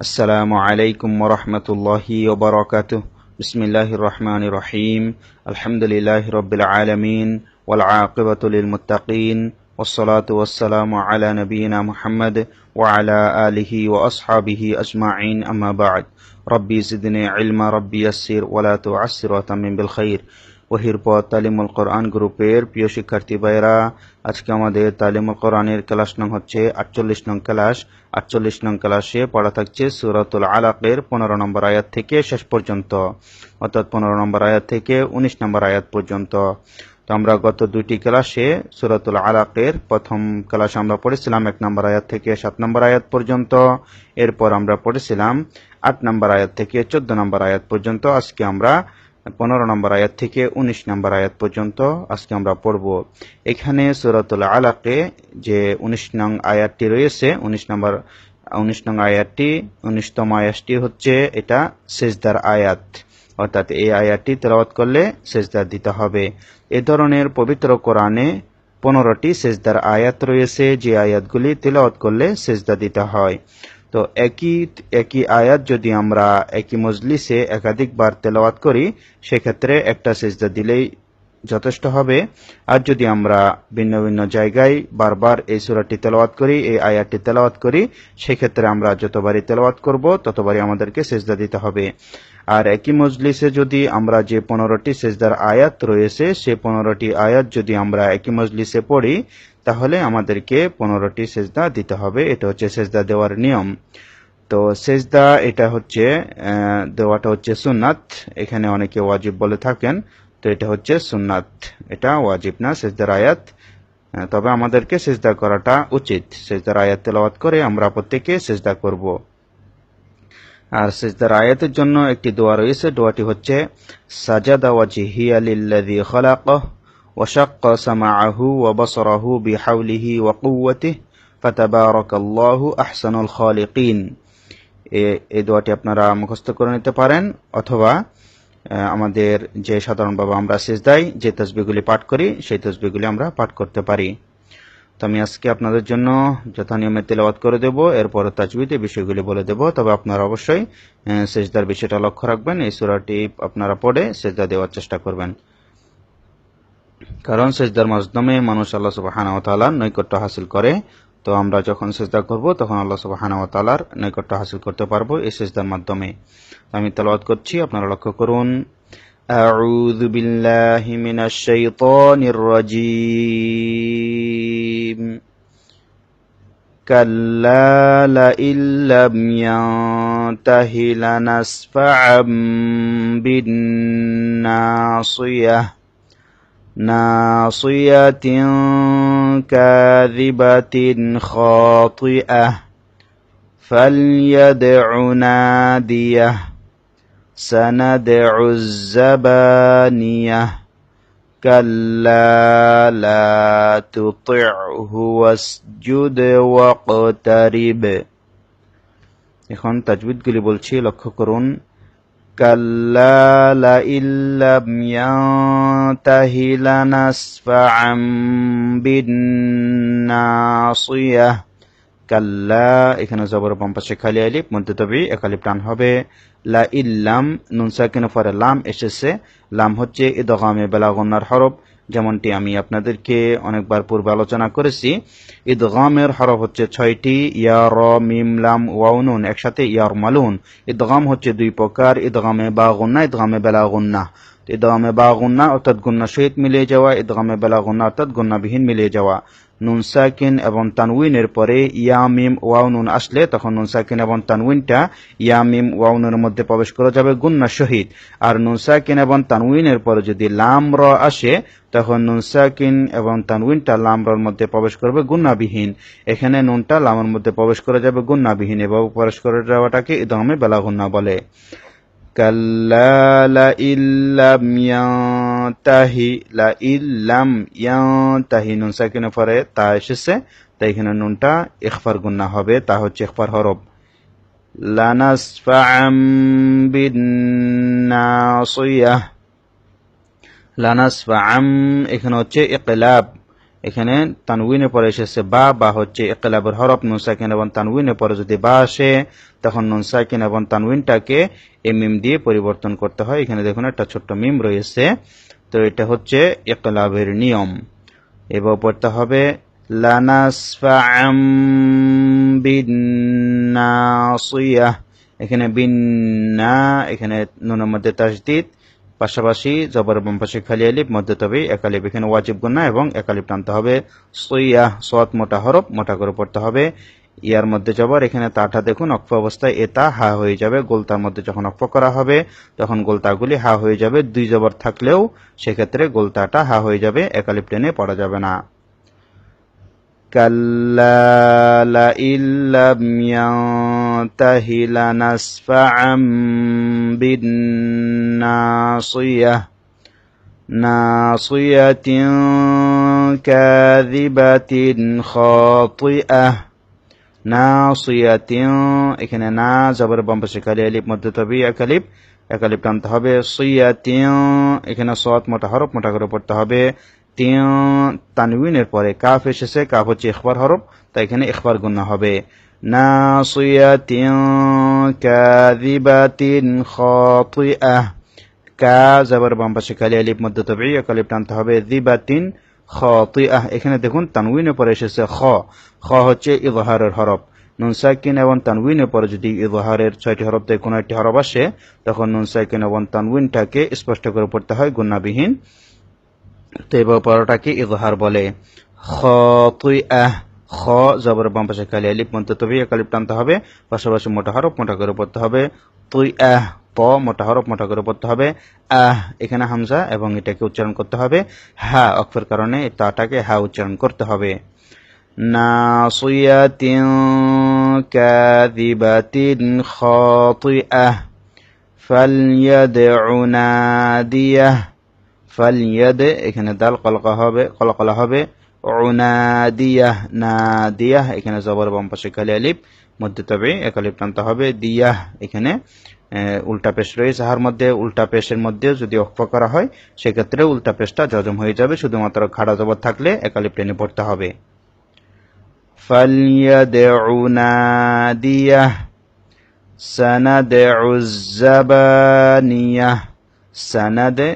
السلام عليكم ورحمة الله وبركاته. بسم الله الرحمن الرحيم. الحمد لله رب العالمين والعاقبة للمتقين والصلاة والسلام على نبينا محمد وعلى آله وأصحابه أجمعين. أما بعد ربي زدني علما ربي يسر ولا تعسر وتمم بالخير. ওহির পর তালিমুল কোরআন গ্রুপের প্রিয় শিক্ষার্থী ভাইরা আজকে আমাদের তালিমুল কোরআনের ক্লাস নং হচ্ছে আটচল্লিশ নং ক্লাস। আটচল্লিশ নং ক্লাসে পড়া থাকছে সুরাতুল আলাকের পনেরো নম্বর আয়াত থেকে শেষ পর্যন্ত, অর্থাৎ পনেরো নম্বর আয়াত থেকে উনিশ নম্বর আয়াত পর্যন্ত। তো আমরা গত দুইটি ক্লাসে সুরাতুল আলাকের প্রথম ক্লাসে আমরা পড়েছিলাম এক নম্বর আয়াত থেকে সাত নম্বর আয়াত পর্যন্ত, এরপর আমরা পড়েছিলাম আট নম্বর আয়াত থেকে চোদ্দ নম্বর আয়াত পর্যন্ত। আজকে আমরা পনেরো নম্বর আয়াত থেকে উনিশ নম্বর আয়াত পর্যন্ত আজকে আমরা পড়ব। এখানে সুরাতুল আলাকে যে উনিশ নং আয়াতটি রয়েছে, উনিশ নম্বর, উনিশ নং আয়াতটি, উনিশতম আয়াতটি হচ্ছে এটা সেজদার আয়াত। অর্থাৎ এই আয়াতটি তেলাওয়াত করলে সেজদার দিতে হবে। এ ধরনের পবিত্র কোরআনে পনেরোটি সেজদার আয়াত রয়েছে। যে আয়াতগুলি তেলাওয়াত করলে সেজদা দিতে হয়। তো একই একই আয়াত যদি আমরা একই মজলিসে একাধিকবার তেলাওয়াত করি, সেক্ষেত্রে একটা সেজদা দিলেই যথেষ্ট হবে। আর যদি আমরা ভিন্ন ভিন্ন জায়গায় বারবার এই সুরাটি তেলাওয়াত করি, এই আয়াতটি তেলাওয়াত করি, সেক্ষেত্রে আমরা যতবারই তেলাওয়াত করব, ততবারই আমাদেরকে সেজদা দিতে হবে। আর একই মজলিসে যদি আমরা যে পনেরোটি সেজদার আয়াত রয়েছে, সে পনেরোটি আয়াত যদি আমরা একই মজলিসে পড়ি তাহলে আমাদেরকে পনেরোটি সেজদা দিতে হবে। এটা হচ্ছে সেজদা দেওয়ার নিয়ম। তো সেজদা, এটা হচ্ছে দেওয়াটা হচ্ছে সুন্নাত। এখানে অনেকে ওয়াজিব বলে থাকেন, তো এটা হচ্ছে সুন্নাত। এটা ওয়াজিব না, সেজদার আয়াত। তবে আমাদেরকে সেজদা করাটা উচিত। সেজদার আয়াত তেলাওয়াত করে আমরা প্রত্যেকে সেজদা করব। আর সেজদার আয়াতের জন্য একটি দোয়া রয়েছে। দোয়াটি হচ্ছে, সাজাদা ওয়াজিহিয়া লিল্লাযী খালাকাহ। وشق سمعه وبصره بحوله وقوته فتبارك الله أحسن الخالقين এই দোয়াটি আপনারা মুখস্থ করে নিতে পারেন অথবা আমাদের যে সাধারণভাবে আমরা সেজদাই যে তসবিগুলি পাঠ করি সেই তসবিগুলি আমরা পাঠ করতে পারি তো আমি আজকে আপনাদের জন্য যথা নিয়মে তেলাওয়াত করে দেব এরপর তাজবিদে বিষয়গুলি বলে দেব তবে আপনারা অবশ্যই সেজদার বিষয়টা লক্ষ্য রাখবেন এই সুরাটি আপনারা পড়ে সেজদা দেওয়ার চেষ্টা করবেন কারণ সেজদার মাধ্যমে মানুষ আল্লাহ সুবাহানা তালার নৈকট্য হাসিল করে তো আমরা যখন সেজদা করব তখন আল্লাহ সুবাহানা তালার নৈকট্য হাসিল করতে পারবো এই সেজদার মাধ্যমে আমি তেলাওয়াত করছি আপনারা লক্ষ্য করুন أعوذ بالله من الشيطان الرجيم كلا لئن لم ينته لنسفعا بالناصيه ناصية كاذبة خاطئة فليدع ناديه سندع الزبانية كلا لا تطعه واسجد واقترب এখন তাজবিদগুলি বলছি লক্ষ্য করুন كلا لئن لم ينته لنسفعا بالناصية কাল্লা এখানে জবর বাম পাশে খালি আলিপ মধ্যে তবে এক আলিপ টান হবে লা ইল্লাম নুন সাকিনের পরে লাম এসেছে লাম হচ্ছে ইদগামে বেলাগন্নার হরফ যেমনটি আমি আপনাদেরকে অনেকবার পূর্বে আলোচনা করেছি। ইদগামের হরফ হচ্ছে ছয়টি ইয়ার মিম, লাম ওয়াউনুন একসাথে ইয়ার, মালুন। ইদগাম হচ্ছে দুই প্রকার, ইদগামে বা গুন্না ইদগামে বেলা গুন্না ইদগামে বা গুন্না অর্থাৎ গুন্না সহিত মিলিয়ে যাওয়া, ইদগামে বেলা গুন্না অর্থাৎ গুন্নাবিহীন মিলিয়ে যাওয়া। নুন সাকিন এবং তানউইনের পরে ইয়ামিম ওয়াউনুন আসলে তখন নুন সাকিন এবং তানউইনটা ইয়ামিম ওয়াউনের মধ্যে প্রবেশ করা যাবে গুন্না শহীদ আর নুন সাকিন এবং তানউইনের পরে যদি লাম র আসে তখন নুন সাকিন এবং তানউইনটা লাম রর মধ্যে প্রবেশ করবে গুন্নাবিহীন এখানে নুনটা লামের মধ্যে প্রবেশ করা যাবে গুন্নাবিহীন এবং প্রবেশ করে যাওয়াটাকে ইদমে বেলা গুন্না বলে كلا لئن لم ينته لئن لم ينته নুন সাকিনের পরে তা এসেছে তাই এখানে নুনটা ইখফার গুন্না হবে তা হচ্ছে ইখফার হরফ লানাসফাআম বিন্নাসিয়াহ লানাসফাআম এখানে হচ্ছে ইকলাব এখানে তানউইনের পরে এসেছে বা বা হচ্ছে ইকলাবের হরফ, নুন এবং তানউইনের পরে যদি বা আসে, তখন নুন এবং তানউইনটাকে এ মিম দিয়ে পরিবর্তন করতে হয়। এখানে দেখুন একটা ছোট্ট মিম রয়েছে। তো এটা হচ্ছে ইকলাবের নিয়ম। এবার পড়তে হবে বিন্নাসিয়াহ এখানে বিন্না, এখানে নুনের মধ্যে তাসদিদ। পাশাপাশি জবর বাম পাশে খালি আলিফ মধ্যে তবে একালিপ এখানে ওয়াজিব গুন্না এবং একালিপ টানতে হবে সইয়া সৎ মোটা হরফ মোটা করে পড়তে হবে ইয়ার মধ্যে জবর এখানে তাটা দেখুন অক্ষ অবস্থায় এতা হা হয়ে যাবে গোলতার মধ্যে যখন অক্ষ করা হবে তখন গোলতাগুলি হা হয়ে যাবে দুই জবর থাকলেও সেক্ষেত্রে গোলতাটা হা হয়ে যাবে একালিপ টেনে পড়া যাবে না كلا لئن لم ينته لنسفعا بالناصية ناصية كاذبة خاطئة নাসিয়াতিন এখানে না জবর বাম পাশে খালি আলিফ মধ্যে তবে একালিপ একালিপ টানতে হবে সুইয়াতিন এখানে সৎ মোটা হরফ মোটা করে পড়তে হবে তানউইনের পরে কাফ এসেছে কাফ হচ্ছে ইখবার হরফ তাই এখানে ইখবার গুণ হবে নাসিয়াতিন কাযিবাতিন খাতিআহ কা জবর বাম পাশে কালি আলিফ মধ্য তবে কালিফ টানতে হবে। দিবাতিন খাতিআহ এখানে দেখুন তানউইনের পরে এসেছে খ। খ হচ্ছে ইজহারের হরফ। নুন সাইকিন এবং তানউইনের পরে যদি ইজহারের ছয়টি হরফ থেকে কোনো একটি হরফ আসে, তখন নুন সাইকিন এবং তানউইনটাকে স্পষ্ট করে পড়তে হয় গুণাবিহীন। তো এবার পরোটাকে ইজহার বলে। খ আহ খ, জবর বাম পাশে কালি আলিপ মন্ত তবে কালিপ টানতে হবে। পাশাপাশি মোটা হরফ, মোটা করে পড়তে হবে। তুই, আহ, প, মোটা হরফ, মোটা করে পড়তে হবে। আহ, এখানে হামজা এবং এটাকে উচ্চারণ করতে হবে। হা, অক্ষর কারণে তাটাকে হা উচ্চারণ করতে হবে। এখানে দাল কলকা হবে, কলকলা হবে। উনাদিয়াহ নাদিয়াহ এখানে জবর বাম পাশে খালি আলিফ, মধ্যে তবে এক আলিফ টানতে হবে দিয়াহ এখানে উল্টা পেশ রয়েছে, হার মধ্যে, উল্টা পেশের মধ্যে যদি অক্ষ করা হয়, সেক্ষেত্রে উল্টা পেশটা জজম হয়ে যাবে, শুধুমাত্র খাড়া জবর থাকলে একালি টেনে পড়তে হবে।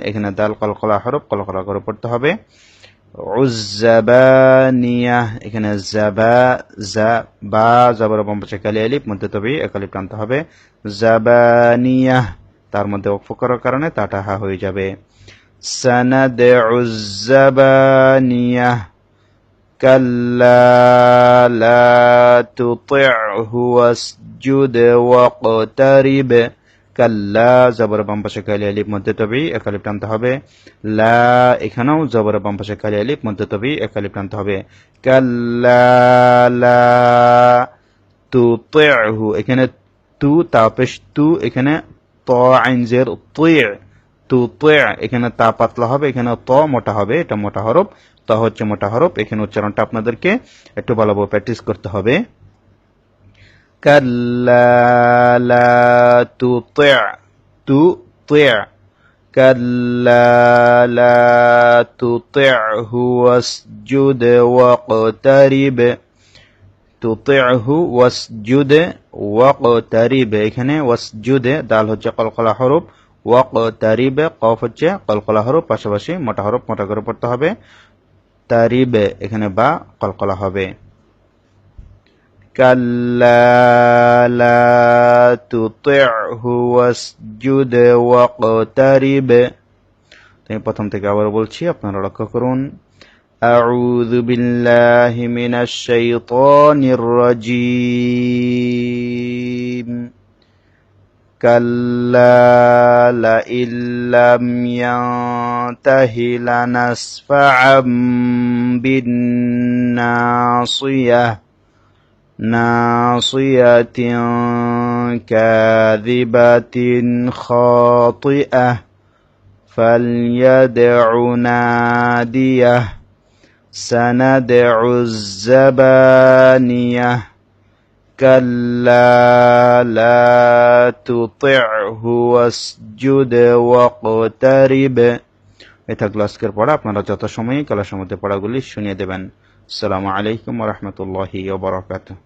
এখানে দাল কলকলা হরফ, কলকলা করে পড়তে হবে। উজ্জাবানিয়া এখানে জাবা জা বা জাবর বাম পাশে কালি আলিফ মধ্যে তবে একালিপ টানতে হবে জাবানিয়া তার মধ্যে অক্ষ করার কারণে তাটা হা হয়ে যাবে সানাদে উজ্জাবানিয়া كلا لا تطعه واسجد واقترب কাল্লা জবর বাম পাশে কালি আলিফ মধ্যে তবি একালিপ টানতে হবে। লা এখানেও জবর বাম পাশে কালি আলিফ মধ্যে তবি একালিপ টানতে হবে। কাল্লা লা তু তুহু এখানে তু তাপেশ তু, এখানে ত আইনজের তুই তু এখানে তা পাতলা হবে, এখানে ত মোটা হবে, এটা মোটা হরফ, ত হচ্ছে মোটা হরফ, এখানে উচ্চারণটা আপনাদেরকে একটু ভালোভাবে প্র্যাকটিস করতে হবে। كلا لا تطع تطع كلا لا تطعه واسجد واقترب তুতিহু ওয়াসজুদ ওয়াকতারিব এখানে ওয়াসজুদ দাল হচ্ছে কলকলা হরফ ওয়াকতারিব কফ হচ্ছে কলকলা হরফ পাশাপাশি মোটা হরফ মোটা করে পড়তে হবে তারিব এখানে বা কলকলা হবে كلا لا تطعه واسجد واقترب আমি প্রথম থেকে আবার বলছি আপনারা লক্ষ্য করুন أعوذ بالله من الشيطان الرجيم كلا لئن لم ينته لنسفعا بالناصيه ناصية كاذبة خاطئة فليدع ناديه سندع الزبانية كلا لا تطعه واسجد واقترب এ থাকলো আজকের পড়া আপনারা যত সময়ে কালার মধ্যে পড়াগুলি শুনিয়ে দেবেন আসসালামু আলাইকুম রহমতুল্লাহি ওবরাকাতুহ